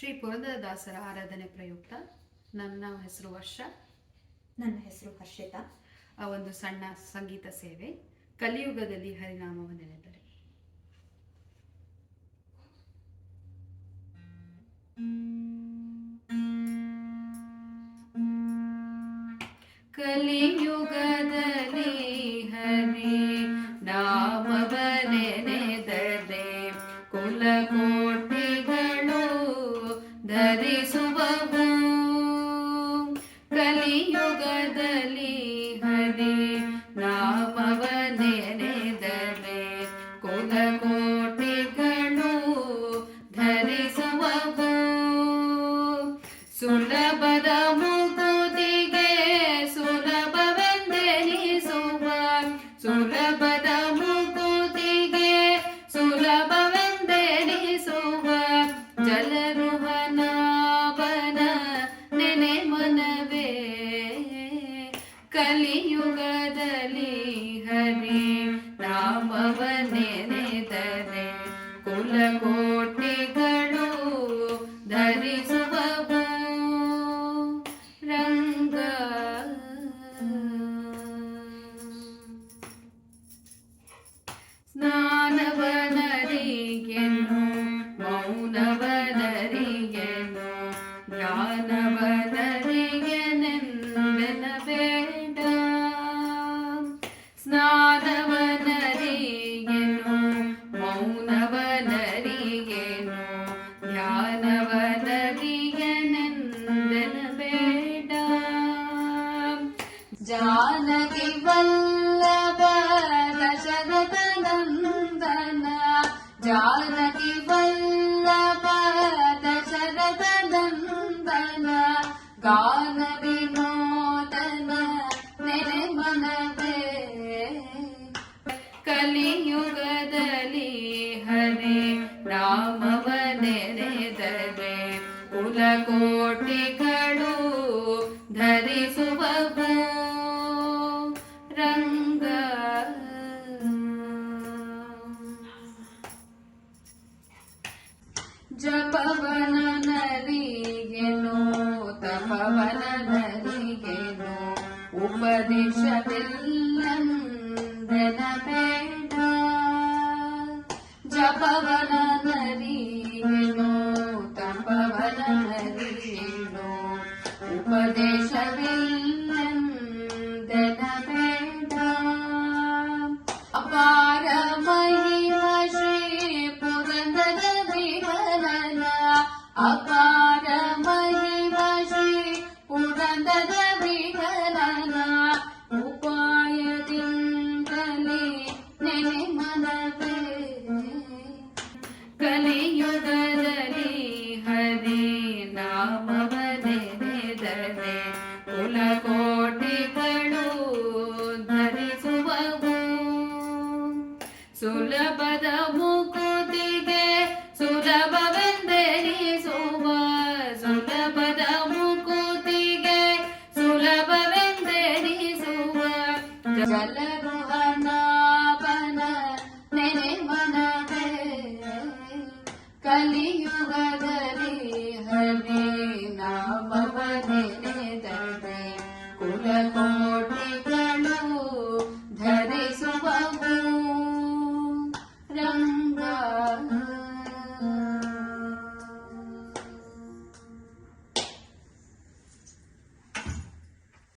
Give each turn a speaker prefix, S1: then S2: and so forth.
S1: ಶ್ರೀ ಪುರಂದರದಾಸರ ಆರಾಧನೆ ಪ್ರಯುಕ್ತ ನನ್ನ ಹೆಸರು ವರ್ಷ.
S2: ನನ್ನ ಹೆಸರು ಹರ್ಷಿತಾ.
S1: ಆ ಒಂದು ಸಣ್ಣ ಸಂಗೀತ ಸೇವೆ ಕಲಿಯುಗದಲ್ಲಿ ಹರಿನಾಮವನ್ನೆನೆದರೆ ಕಲಿಯುಗದಲ್ಲಿ ಧರಿಸುವವು ಕಲಿಯುಗದಲ್ಲಿ ಹರಿ ನಾಮವನೆನೆದರೆ ಕುಲಕೋಟಿಗಳು ಧರಿಸುವವು. ಸುಲಭದ ಮುಗುದಿಗೆ ಸುಲಭವೆಂದೆನಿಸುವ. ಸುಲಭದ ಕಲಿಯುಗದಲ್ಲಿ ಹರಿ ನಾಮವನೆನೆದರೆ ಕುಲಕೋಟಿಗಳು ಧರಿಸುವವು. ರಂಗ. ಸ್ನಾನವನರಿಗೆನು ಮೌನವನರಿಗೆನು ಜ್ಞಾನವನರಿಗೆನೆಂದೆನ जाले वल्ल दशरद जाले वल्ल दशरद गालिनो ನನಗೆನು ಉಪದೇಶವೆಲ್ಲಂದನ ಬೇಡ ಜಪವನ ನರಿಯೇನು ತಪವನ ನರಿಯೇನು ಉಪದೇಶವಿಲ್ಲ ಕುಲಕೋಟಿಗಳು ಧರಿಸುವವು. ಸುಲಭದ ಮುಕುತಿಗೆ ಸುಲಭವೆಂದೆನಿಸುವ ಸುಲಭದ ಮುಕುತಿಗೆ ಸುಲಭವೆಂದೆನಿಸುವ ಜಲಗುಹನಾಪನ ನೆನೆ ಕಲಿಯುಗ cũng